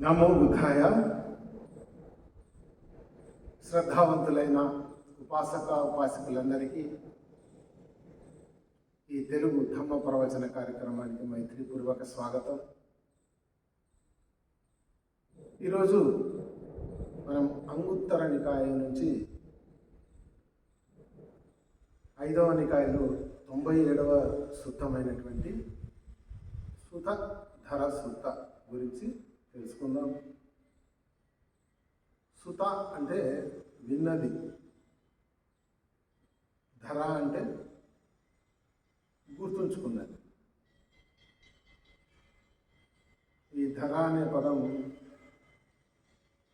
నమో బుద్ధాయ. శ్రద్ధావంతులైన ఉపాసక ఉపాసకులందరికీ ఈ తెలుగు ధమ్మ ప్రవచన కార్యక్రమానికి మైత్రిపూర్వక స్వాగతం. ఈరోజు మనం అంగుత్తర నికాయం నుంచి ఐదవ నికాయలో తొంభై ఏడవ సూత్రమైనటువంటి సుత ధర సుత గురించి తెలుసుకుందాం. సుత అంటే విన్నది. ధర అంటే గుర్తుంచుకున్నది. ఈ ధర అనే పదం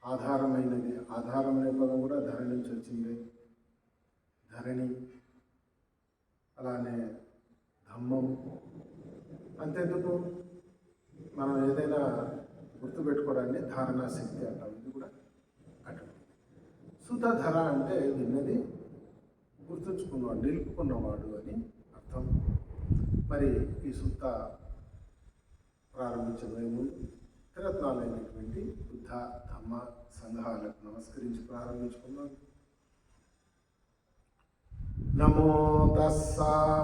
ఆధారమైనది. ఆధారం అనే పదం కూడా ధర నుంచి వచ్చింది. ధరణి అలానే ధమ్మం. అంతెందుకు? మనం ఏదైనా గుర్తుపెట్టుకోవడాన్ని ధారణా శక్తి అంటాం. ఇది కూడా అటువంటి సుతధర అంటే విన్నది గుర్తుంచుకున్నవాడు నిలుపుకున్నవాడు అని అర్థం. మరి ఈ సుత్త ప్రారంభించబోయే ముందు త్రిరత్నాలైనటువంటి బుద్ధ ధమ్మ సంఘాలకు నమస్కరించి ప్రారంభించుకున్నాం నమో తస్స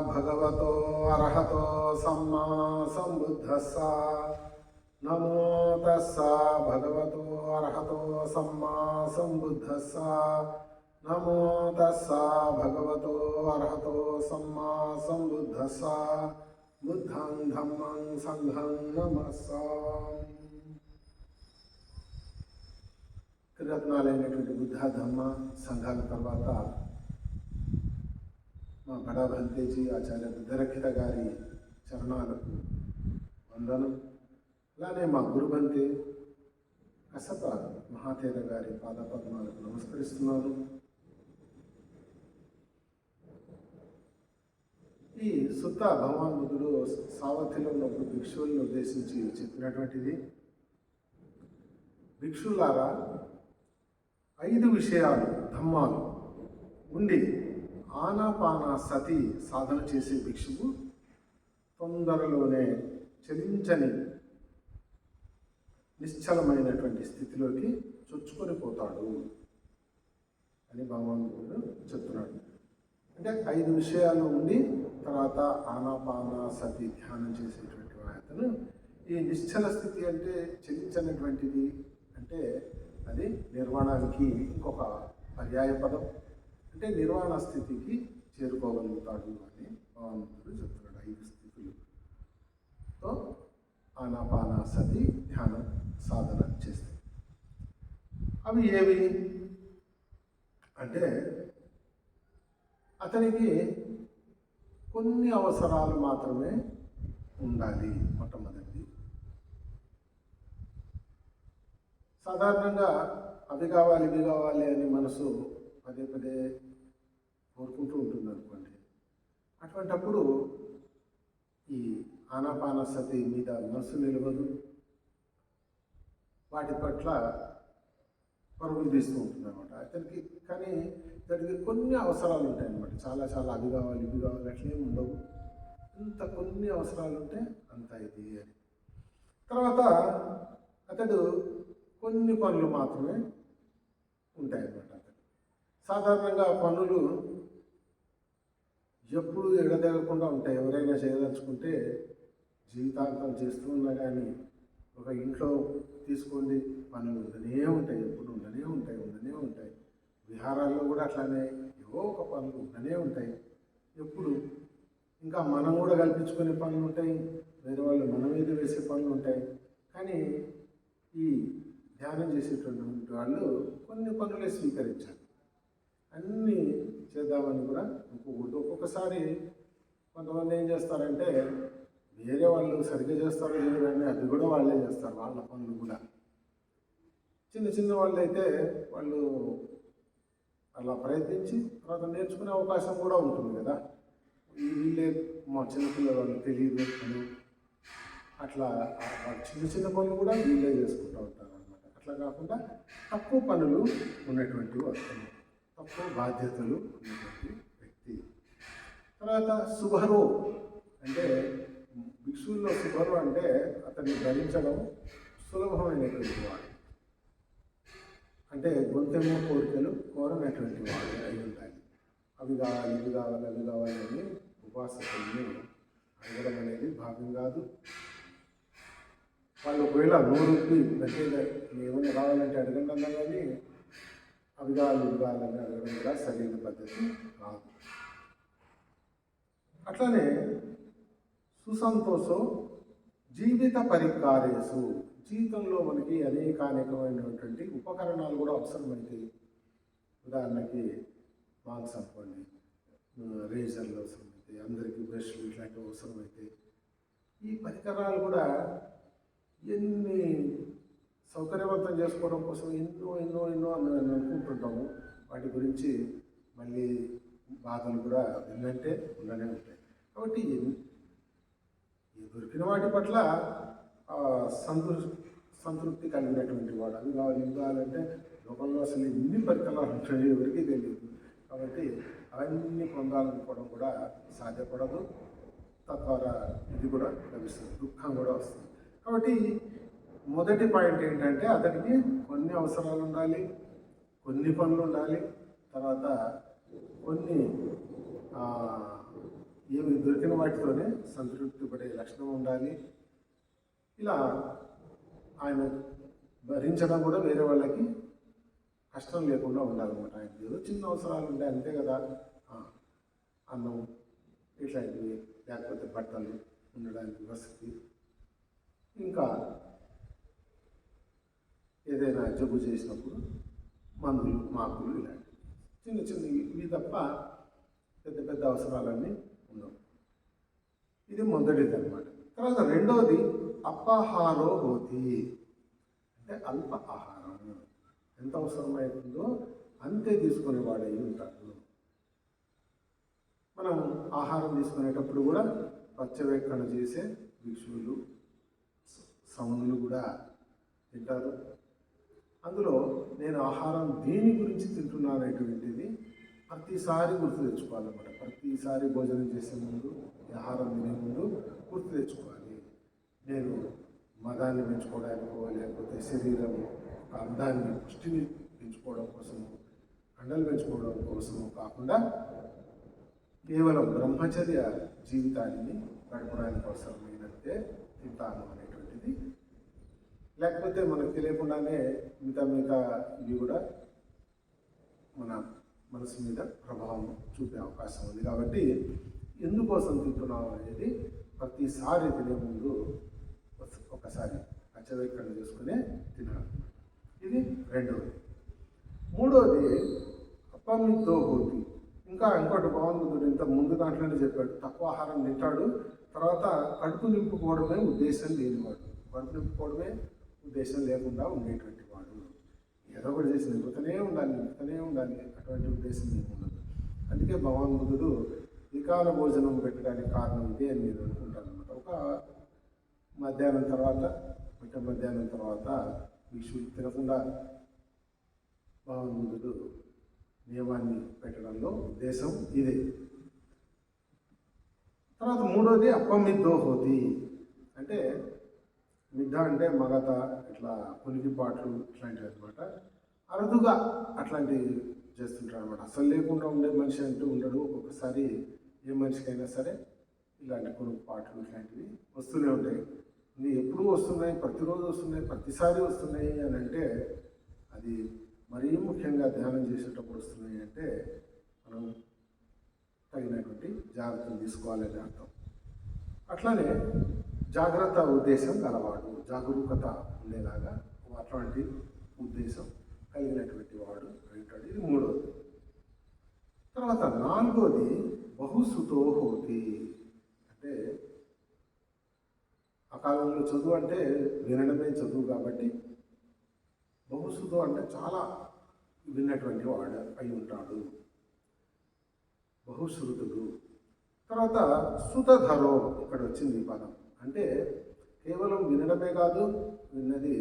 భగవతో అర్హతో సమ్మా సంబుద్ధస్స నమో తస్స భగవతో అర్హతో సమ్మా సంబుద్ధస్స నమో తస్స భగవతో అర్హతో సమ్మా సంబుద్ధస్స బుద్ధం ధమ్మం సంఘం నమస్సాం త్రిరత్నాలైనటువంటి బుద్ధ ధమ్మ సంఘాల తర్వాత మా బడా భంతేజీ ఆచార్య బుద్ధరక్షిత గారి చరణాలకు వందనం అలానే మా గురుబంతే కసప మహాతేర గారి పాదపద్మాలకు నమస్కరిస్తున్నాను ఈ సుత్త భగవాన్ బుద్ధుడు సావతిలో ఉన్నప్పుడు భిక్షువులను ఉద్దేశించి చెప్పినటువంటిది. భిక్షులారా ఐదు విషయాలు ధమ్మాలు. ఉండి ఆనాపాన సతి సాధన చేసే భిక్షువు తొందరలోనే చలించని నిశ్చలమైనటువంటి స్థితిలోకి చొచ్చుకొని పోతాడు అని భగవంతుడు చెప్తున్నాడు. అంటే ఐదు విషయాలు ఉండి తర్వాత ఆనాపాన సతి ధ్యానం చేసేటువంటి అతను ఈ నిశ్చల స్థితి అంటే చెల్లించనటువంటిది అంటే అది నిర్వాణానికి ఇంకొక పర్యాయ పదం. అంటే నిర్వాణ స్థితికి చేరుకోగలుగుతాడు అని భగవంతుడు చెప్తున్నాడు ఐదు స్థితులు. సో సతి ధ్యానం సాధన చేస్తాయి అవి ఏవి? అంటే అతనికి కొన్ని అవసరాలు మాత్రమే ఉండాలి మొట్టమొదటిది. సాధారణంగా అవి కావాలి ఇవి కావాలి అని మనసు పదే పదే కోరుకుంటూ ఉంటుంది అనుకోండి అటువంటప్పుడు ఈ ఆనాపానసతి మీద మనసు నిలవదు. వాటి పట్ల పరుగులు తీస్తూ ఉంటుంది అనమాట అతనికి కానీ ఇతనికి కొన్ని అవసరాలు ఉంటాయి అన్నమాట చాలా చాలా అది కావాలి ఇది కావాలి అట్లేం ఉండవు. ఇంత కొన్ని అవసరాలు ఉంటే అంత ఇది అని. తర్వాత అతడు కొన్ని పనులు మాత్రమే ఉంటాయి అన్నమాట అతడు సాధారణంగా పనులు ఎప్పుడు ఎడతెగకుండా ఉంటాయి. ఎవరైనా చేయదలుచుకుంటే జీవితాంతం చేస్తూ ఉన్నా కానీ ఒక ఇంట్లో తీసుకోండి పనులు ఉండనే ఉంటాయి ఎప్పుడు ఉండనే ఉంటాయి ఉండనే ఉంటాయి. విహారాల్లో కూడా అట్లానే ఏవో ఒక పనులు ఉండనే ఉంటాయి. ఎప్పుడు? ఇంకా మనం కూడా కల్పించుకునే పనులు ఉంటాయి వేరే వాళ్ళు మన మీద వేసే పనులు ఉంటాయి. కానీ ఈ ధ్యానం చేసేటువంటి వాళ్ళు కొన్ని పనులే స్వీకరించాలి. అన్నీ చేద్దామని కూడా ఒక్కొక్కటి ఒక్కొక్కసారి కొంతమంది ఏం చేస్తారంటే వేరే వాళ్ళు సరిగ్గా చేస్తారో లేదో కానీ అది కూడా వాళ్ళే చేస్తారు వాళ్ళ పనులు కూడా. చిన్న చిన్న వాళ్ళు అయితే వాళ్ళు అలా ప్రయత్నించి తర్వాత నేర్చుకునే అవకాశం కూడా ఉంటుంది కదా. వీళ్ళే మా చిన్నపిల్లలు వాళ్ళు తెలియదు పనులు అట్లా చిన్న చిన్న పనులు కూడా వీళ్ళే చేసుకుంటూ ఉంటారు అనమాట అట్లా కాకుండా తక్కువ పనులు ఉన్నటువంటి వస్తువులు తక్కువ బాధ్యతలు ఉన్నటువంటి వ్యక్తి. తర్వాత శుభరో అంటే భిక్షువుల్లో శుభరు అంటే అతన్ని ధరించడం సులభమైనటువంటి వాడు. అంటే గొంతెమ్మ కోరికలు కోరనటువంటి వాడు అయి ఉంటాయి అవి కావాలి ఇవి కావాలి అవి కావాలని ఉపాసకుల్ని అడగడం అనేది భాగం కాదు. వాళ్ళు ఒకవేళ నోరుకి ప్రత్యేక ఏమైనా కావాలంటే అడగండి అన్నా కానీ అవి కావాలి ఇవి కావాలని అడగడం కూడా సరైన పద్ధతి కాదు. అట్లానే సుసంతోషం జీవిత పరికారేసు జీవితంలో మనకి అనేక అనేకమైనటువంటి ఉపకరణాలు కూడా అవసరమైతాయి ఉదాహరణకి మాంక్స్ అనుకోండి రేజర్లు అవసరమైతే అందరికీ బ్రష్లు ఇట్లాంటివి అవసరమైతాయి ఈ పరికరాలు కూడా ఎన్ని సౌకర్యవంతం చేసుకోవడం కోసం ఎన్నో ఎన్నో ఎన్నో అని అనుకుంటుంటాము. వాటి గురించి మళ్ళీ బాధలు కూడా ఏంటంటే ఉండనే ఉంటాయి. కాబట్టి దొరికిన వాటి పట్ల సంతృప్తి సంతృ సంతృప్తి కలిగినటువంటి వాడు. అది కావాలి ఇవి కావాలంటే లోకంలో అసలు ఎన్ని పరికరాలు ఉంటాయో ఎవరికీ తెలియదు. కాబట్టి అవన్నీ పొందాలనుకోవడం కూడా సాధ్యపడదు. తద్వారా ఇది కూడా లభిస్తుంది దుఃఖం కూడా వస్తుంది. కాబట్టి మొదటి పాయింట్ ఏంటంటే అతనికి కొన్ని అవసరాలు ఉండాలి కొన్ని పనులు ఉండాలి. తర్వాత కొన్ని ఏమి దొరికిన వాటితోనే సంతృప్తి పడే లక్షణం ఉండాలి. ఇలా ఆయన భరించడం కూడా వేరే వాళ్ళకి కష్టం లేకుండా ఉండాలన్నమాట. ఆయన ఏదో చిన్న అవసరాలు ఉంటాయి అంతే కదా. అన్నం ఇట్లాంటివి లేకపోతే బట్టలు ఉండడానికి వసతి. ఇంకా ఏదైనా జబ్బు చేసినప్పుడు మందులు మాకులు ఇలాంటివి. చిన్న చిన్న ఇవి తప్ప పెద్ద పెద్ద అవసరాలన్నీ ఉండవు ఇది మొదటిది అనమాట తర్వాత రెండవది అపహారో హోతి అంటే అల్ప ఆహారం ఎంత అవసరమైతుందో అంతే తీసుకునేవాడై ఉంటాడు. మనం ఆహారం తీసుకునేటప్పుడు కూడా పచ్చవెక్కన చేసే భిక్షువులు సౌనులు కూడా తింటారు. అందులో నేను ఆహారం దేని గురించి తింటున్నాననేటువంటిది ప్రతిసారి గుర్తు తెచ్చుకోవాలన్నమాట ప్రతిసారి భోజనం చేసే ముందు ఆహారం తినే ముందు గుర్తు తెచ్చుకోవాలి. నేను మదాన్ని పెంచుకోవడానికో లేకపోతే శరీరం ఒక అందాన్ని పుష్టిని పెంచుకోవడం కోసము కండలు పెంచుకోవడం కోసము కాకుండా కేవలం బ్రహ్మచర్య జీవితాన్ని గడపడానికి అవసరమైనంతే తింటాను అనేటువంటిది. లేకపోతే మనకు తెలియకుండానే మిగతా మిగతా ఇవి కూడా మన మనసు మీద ప్రభావం చూపే అవకాశం ఉంది. కాబట్టి ఎందుకోసం తింటున్నాం అనేది ప్రతిసారి తినే ముందు ఒకసారి అచ్చవేకరణ చేసుకునే తినడం ఇది రెండవది మూడవది అప్పమితో హోతి ఇంకా ఇంకోటి బాగుంది ఇంత ముందు దాంట్లోనే చెప్పాడు తక్కువ ఆహారం తింటాడు తర్వాత కడుపు నింపుకోవడమే ఉద్దేశం లేనివాడు. కడుపు నింపుకోవడమే ఉద్దేశం లేకుండా ఉండేటువంటి ఏదో ఒకటి చేసి నింపుతూనే ఉండాలి నింపుతూనే ఉండాలి. అటువంటి ఉద్దేశం మీకు ఉండదు. అందుకే భగవాన్ బుద్ధుడు వికాల భోజనం పెట్టడానికి కారణం ఇదే అని నేను అనుకుంటాను అనమాట ఒక మధ్యాహ్నం తర్వాత మిట్ట మధ్యాహ్నం తర్వాత విషువు తినకుండా భగవాన్ బుద్ధుడు నియమాన్ని పెట్టడంలో ఉద్దేశం ఇదే. తర్వాత మూడోది అప్పమిద్దో హోతి. అంటే మిద్ద అంటే మగత ఇట్లా పులికిపాట్లు ఇట్లాంటివి అనమాట అరుదుగా అట్లాంటివి చేస్తుంటారు అనమాట అసలు లేకుండా ఉండే మనిషి అంటూ ఉండడు. ఒక్కొక్కసారి ఏ మనిషికైనా సరే ఇలాంటి కొన్ని పాటలు ఇట్లాంటివి వస్తూనే ఉంటాయి. ఇది ఎప్పుడు వస్తున్నాయి ప్రతిరోజు వస్తున్నాయి ప్రతిసారి వస్తున్నాయి అని అంటే అది మరీ ముఖ్యంగా ధ్యానం చేసేటప్పుడు వస్తున్నాయి అంటే మనం తగినటువంటి జాగ్రత్తలు తీసుకోవాలని అర్థం. అట్లానే జాగ్రత్త ఉద్దేశం గలవాడు జాగరూకత ఉండేలాగా అట్లాంటి ఉద్దేశం కలిగినటువంటి వాడు అంటాడు. ఇది మూడోది. తర్వాత నాలుగోది బహుసుతో హోతి. అంటే ఆ కాలంలో చదువు అంటే వినడమే చదువు కాబట్టి బహుసుతో అంటే చాలా విన్నటువంటి వాడు అయి ఉంటాడు. బహుశ్రుతుడు. తర్వాత సుతధరో ఇక్కడ వచ్చింది ఈ పదం. అంటే కేవలం వినడమే కాదు విన్నది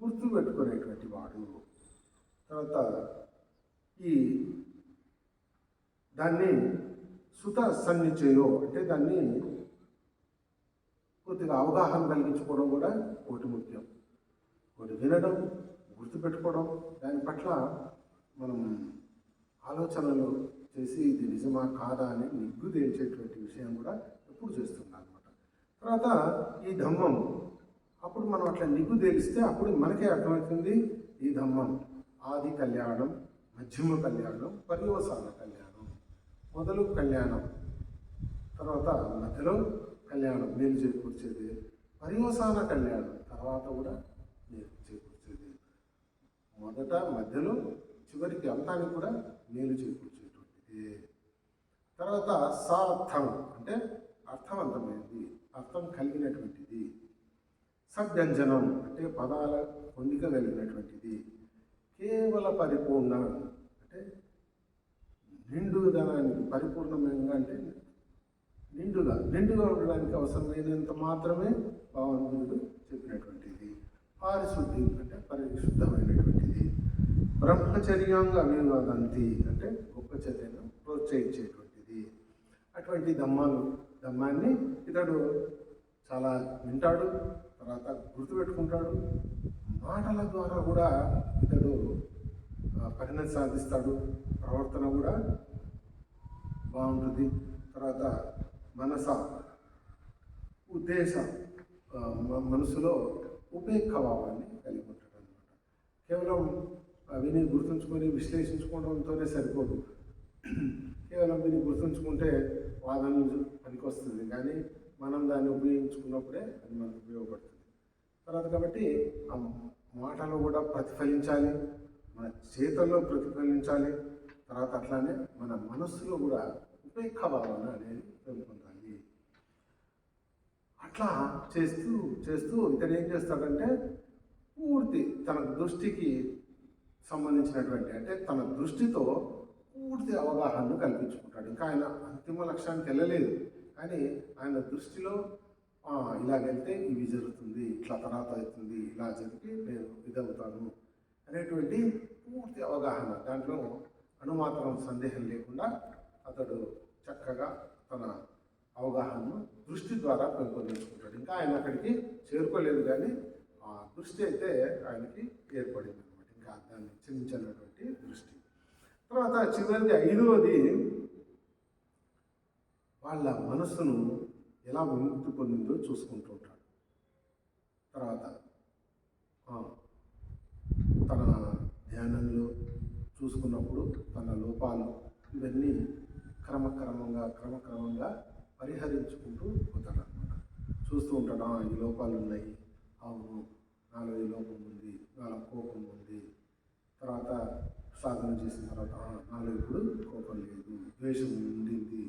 గుర్తుపెట్టుకునేటువంటి వాడు. తర్వాత ఈ దాన్ని సుత సన్నిచయో అంటే దాన్ని కొద్దిగా అవగాహన కలిగించుకోవడం కూడా ఒకటి ముఖ్యం. ఒకటి వినడం గుర్తుపెట్టుకోవడం దాని పట్ల మనం ఆలోచనలు చేసి ఇది నిజమా కాదా అని నిగ్గు తేల్చేటువంటి విషయం కూడా ఎప్పుడు చేస్తున్నాం. తర్వాత ఈ ధమ్మం. అప్పుడు మనం అట్లా నిగ్గు తెలిస్తే అప్పుడు మనకే అర్థమవుతుంది ఈ ధమ్మం. ఆది కళ్యాణం మధ్యమ కళ్యాణం పర్యవసాన కళ్యాణం మొదలు కళ్యాణం తర్వాత మధ్యలో కళ్యాణం మేలు చేకూర్చేది. పర్యవసాన కళ్యాణం తర్వాత కూడా మేలు చేకూర్చేది. మొదట మధ్యలో చివరికి అంతానికి కూడా మేలు చేకూర్చేటువంటిది. తర్వాత సార్థం అంటే అర్థవంతమైనది అర్థం కలిగినటువంటిది. సవ్యంజనం అంటే పదాల పొందిక కలిగినటువంటిది. కేవల పరిపూర్ణ అంటే నిండుదనానికి పరిపూర్ణంగా అంటే నిండుగా నిండుగా ఉండడానికి అవసరమైనంత మాత్రమే భగవంతుడు చెప్పినటువంటిది. పారిశుద్ధి అంటే పరిశుద్ధమైనటువంటిది. బ్రహ్మచర్యాంగ అభివాదంతి అంటే గొప్ప చర్యను ప్రోత్సహించేటువంటిది. అటువంటి దమ్మాలు దమ్మాన్ని ఇతడు చాలా వింటాడు తర్వాత గుర్తుపెట్టుకుంటాడు. మాటల ద్వారా కూడా ఇతడు పరిణతి సాధిస్తాడు ప్రవర్తన కూడా బాగుంటుంది. తర్వాత మనస ఉద్దేశ మనసులో ఉపేక్ష భావాన్ని కలిగి ఉంటాడు అనమాట కేవలం విని గుర్తుంచుకొని విశ్లేషించుకోవడంతోనే సరిపోదు. కేవలం విని గుర్తుంచుకుంటే వాదన పనికొస్తుంది. కానీ మనం దాన్ని ఉపయోగించుకున్నప్పుడే అది మనకు ఉపయోగపడుతుంది. తర్వాత కాబట్టి ఆ మాటలో కూడా ప్రతిఫలించాలి. మన చేతల్లో ప్రతిఫలించాలి. తర్వాత అట్లానే మన మనస్సులో కూడా ఉపేక్ష భావన అనేది పెంపొందాలి. అట్లా చేస్తూ చేస్తూ ఇతను ఏం చేస్తాడంటే పూర్తి తన దృష్టికి సంబంధించినటువంటి అంటే తన దృష్టితో పూర్తి అవగాహనను కల్పించుకుంటాడు. ఇంకా ఆయన అంతిమ లక్ష్యానికి వెళ్ళలేదు. కానీ ఆయన దృష్టిలో "ఆ, ఇవి జరుగుతుంది ఇట్లా తర్వాత అవుతుంది ఇలా జరిగి నేను ఇదవుతాను అనేటువంటి పూర్తి అవగాహన. దాంట్లో అనుమాత్రం సందేహం లేకుండా అతడు చక్కగా తన అవగాహనను దృష్టి ద్వారా పెంపొందించుకుంటాడు. ఇంకా ఆయన అక్కడికి చేరుకోలేదు కానీ ఆ దృష్టి అయితే ఆయనకి ఏర్పడింది అనమాట ఇంకా దాన్ని చింతించినటువంటి దృష్టి. తర్వాత చివరిది ఐదవది వాళ్ళ మనస్సును ఎలా విముక్తి పొందిందో చూసుకుంటూ ఉంటాడు. తర్వాత తన ధ్యానంలో చూసుకున్నప్పుడు తన లోపాలు ఇవన్నీ క్రమక్రమంగా క్రమక్రమంగా పరిహరించుకుంటూ పోతాడు అనమాట చూస్తూ ఉంటాడు ఈ లోపాలు ఉన్నాయి. అవును నాలో ఈ లోపం ఉంది నాలో కోపం ఉంది. తర్వాత సాధన చేసిన తర్వాత నాలో ఇప్పుడు కోపం లేదు ద్వేషం ఉండింది.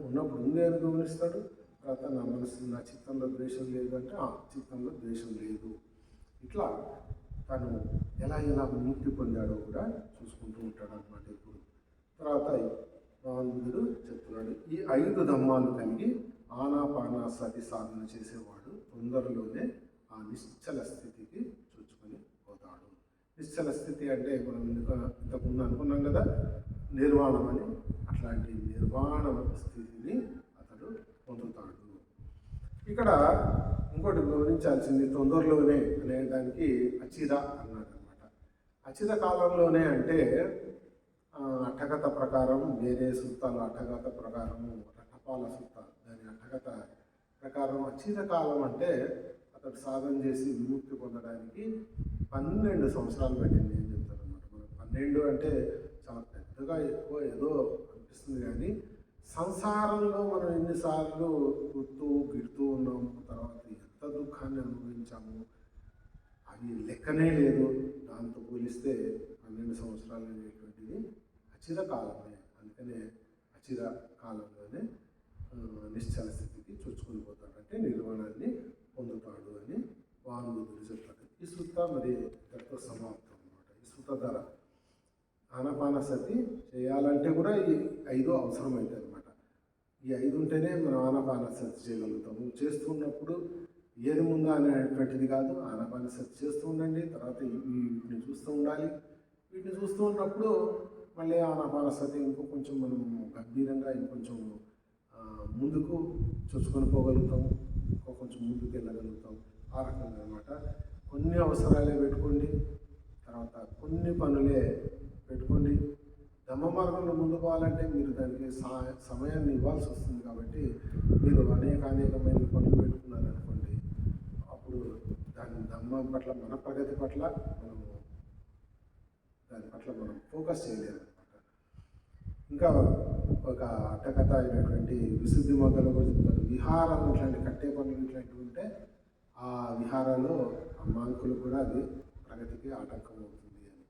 ఉన్నప్పుడు ఉంది అని గమనిస్తాడు. తర్వాత నా మనసు నా చిత్తంలో ద్వేషం లేదు అంటే ఆ చిత్తంలో ద్వేషం లేదు. ఇట్లా తను ఎలా ఎలా ముక్తి పొందాడో కూడా చూసుకుంటూ ఉంటాడు అనమాట ఇప్పుడు తర్వాత భగవంతుడు చెప్తున్నాడు ఈ ఐదు ధమ్మాలు కలిగి ఆనాపానాసతి సాధన చేసేవాడు తొందరలోనే ఆ నిశ్చల స్థితికి నిశ్చల స్థితి అంటే మనం ఎందుకు ఇంతకుముందు అనుకున్నాం కదా నిర్వాణం అని. అట్లాంటి నిర్వాణ స్థితిని అతడు పొందుతాడు. ఇక్కడ ఇంకోటి గమనించాల్సింది తొందరలోనే అనే దానికి అచిర అన్నాడు అనమాట అచిర కాలంలోనే అంటే అట్టగత ప్రకారం వేరే సూత్రాలు అట్టగత ప్రకారము రకపాల సూత్రాలు. దాని అట్టగత ప్రకారం అచిర కాలం అంటే అతడు సాధన చేసి విముక్తి పొందడానికి పన్నెండు సంవత్సరాలు పెట్టింది అని చెప్తారనమాట మనం పన్నెండు అంటే చాలా పెద్దగా ఎక్కువ ఏదో అనిపిస్తుంది కానీ సంసారంలో మనం ఎన్నిసార్లు గుర్తూ గిడుతూ ఉన్నాము తర్వాత ఎంత దుఃఖాన్ని అనుభవించాము అది లెక్కనే లేదు. దాంతో పోలిస్తే పన్నెండు సంవత్సరాలు అనేటువంటిది అచిర కాలమే. అందుకనే అచిర కాలంలోనే నిశ్చల స్థితికి చొచ్చుకొని పోతాడు అంటే నిర్వాణాన్ని పొందుతాడు అని వానుబుద్ధుడు చెప్తాడు ఈ సూత్ర మరి ఇక్కడితో సమాప్తం అనమాట ఈ సూత్ర ధర ఆనపానసతి చేయాలంటే కూడా ఈ ఐదు అవసరమైంది అనమాట ఈ ఐదు ఉంటేనే మనం ఆనపానసతి చేయగలుగుతాము. చేస్తున్నప్పుడు ఏది ముందా అనేటువంటిది కాదు ఆనపానసతి చేస్తూ ఉండండి తర్వాత వీటిని చూస్తూ ఉండాలి. వీటిని చూస్తూ ఉన్నప్పుడు మళ్ళీ ఆనపానసతి ఇంకో కొంచెం మనం గంభీరంగా ఇంకొంచెం ముందుకు చూసుకొని పోగలుగుతాము. కొంచెం ముందుకు వెళ్ళగలుగుతాం ఆ రకంగా అనమాట కొన్ని అవసరాలే పెట్టుకోండి తర్వాత కొన్ని పనులే పెట్టుకోండి. ధమ్మ మార్గంలో ముందు పోవాలంటే మీరు దానికి సమయాన్ని ఇవ్వాల్సి వస్తుంది కాబట్టి మీరు అనేక అనేకమైన పనులు పెట్టుకున్నారనుకోండి అప్పుడు దాని ధమ్మం పట్ల మన ప్రగతి పట్ల మనము దాని పట్ల మనం ఫోకస్ చేయలేము అనమాట ఇంకా ఒక అట్టకథ అయినటువంటి విశుద్ధి మొదలు కూడా చెప్తారు. విహారాలు ఇట్లాంటి కట్టే పనులు ఇట్లాంటివి ఉంటే ఆ విహారాలు ఆ మాంకులు కూడా అది ప్రగతికి ఆటంకం అవుతుంది అని.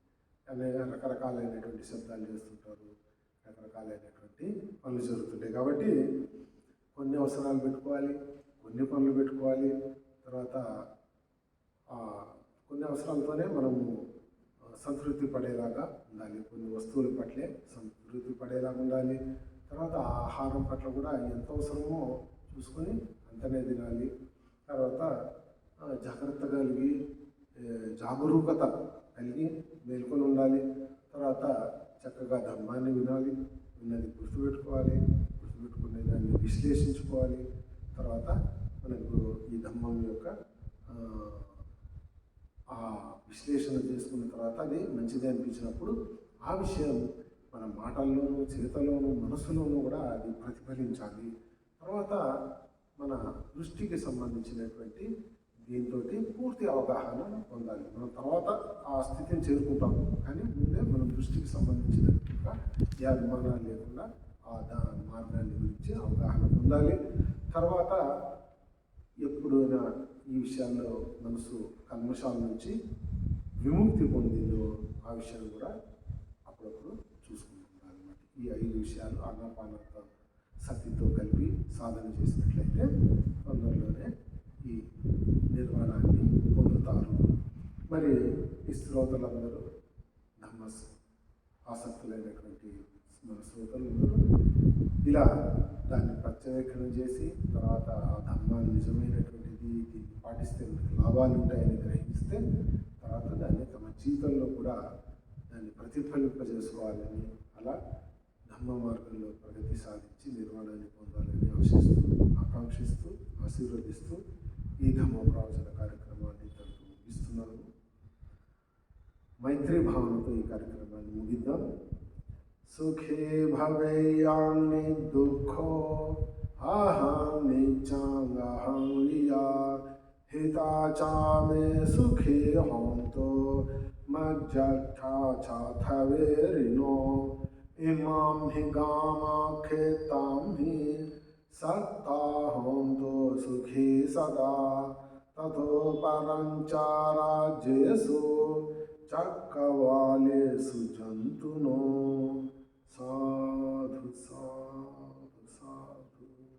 అనేక రకరకాలైనటువంటి శబ్దాలు చేస్తుంటారు. రకరకాలైనటువంటి పనులు జరుగుతుంటాయి. కాబట్టి కొన్ని అవసరాలు పెట్టుకోవాలి కొన్ని పనులు పెట్టుకోవాలి. తర్వాత కొన్ని అవసరాలతోనే మనము సంతృప్తి పడేలాగా ఉండాలి. కొన్ని వస్తువుల పట్లే అభివృద్ధి పడేలాగా ఉండాలి. తర్వాత ఆహారం పట్ల కూడా ఎంత అవసరమో చూసుకొని అంతనే తినాలి. తర్వాత జాగ్రత్త కలిగి జాగరూకత కలిగి మేల్కొని ఉండాలి. తర్వాత చక్కగా ధర్మాన్ని వినాలి. విన్నది గుర్తుపెట్టుకోవాలి. గుర్తుపెట్టుకునే దాన్ని విశ్లేషించుకోవాలి. తర్వాత మనకు ఈ ధర్మం యొక్క ఆ విశ్లేషణ చేసుకున్న తర్వాత అది మంచిది అనిపించినప్పుడు ఆ విషయం మన మాటల్లోనూ చేతల్లోనూ మనసులోనూ కూడా అది ప్రతిఫలించాలి. తర్వాత మన దృష్టికి సంబంధించినటువంటి దీంతో పూర్తి అవగాహన పొందాలి. మనం తర్వాత ఆ స్థితిని చేరుకుంటాము. కానీ ముందే మనం దృష్టికి సంబంధించినట్టుగా ఏ అభిమానాలు లేకుండా ఆ దా మార్గాన్ని గురించి అవగాహన పొందాలి. తర్వాత ఎప్పుడైనా ఈ విషయాల్లో మనసు కల్మషాల నుంచి విముక్తి పొందిందో ఆ విషయాన్ని కూడా అప్పుడప్పుడు ఈ ఐదు విషయాలు ఆనాపానతో శక్తితో కలిపి సాధన చేసినట్లయితే తొందరలోనే ఈ నిర్మాణాన్ని పొందుతారు. మరి ఈ శ్రోతలందరూ ధమ్మస్ ఆసక్తులైనటువంటి మన శ్రోతలందరూ ఇలా దాన్ని ప్రత్యవేక్షణ చేసి తర్వాత ఆ ధర్మాన్ని నిజమైనటువంటిది దీన్ని పాటిస్తే మనకి లాభాలు ఉంటాయని గ్రహిస్తే తర్వాత దాన్ని తమ జీవితంలో కూడా దాన్ని ప్రతిఫలింపజేసుకోవాలని అలా ధర్మ మార్గంలో ప్రగతి సాధించి నిర్మాణాన్ని పొందాలని ఆశిస్తూ ఆకాంక్షిస్తూ ఆశీర్వదిస్తూ ఈ ధర్మ ప్రవచన కార్యక్రమాన్ని తనకు ముగిస్తున్నాను మైత్రి భావనతో ఈ కార్యక్రమాన్ని ముగిద్దాం సుఖే భవేయాన్ని దుఃఖో అహం నిచాంగహం రియా హితా చా మే సుఖే హంతో इमां हि गामाखे तां हि सत्ताहोन्तु सुखी सदा। ततो परञ्चाराज्येषु चक्रवालेषु जन्तुनो। साधु साधु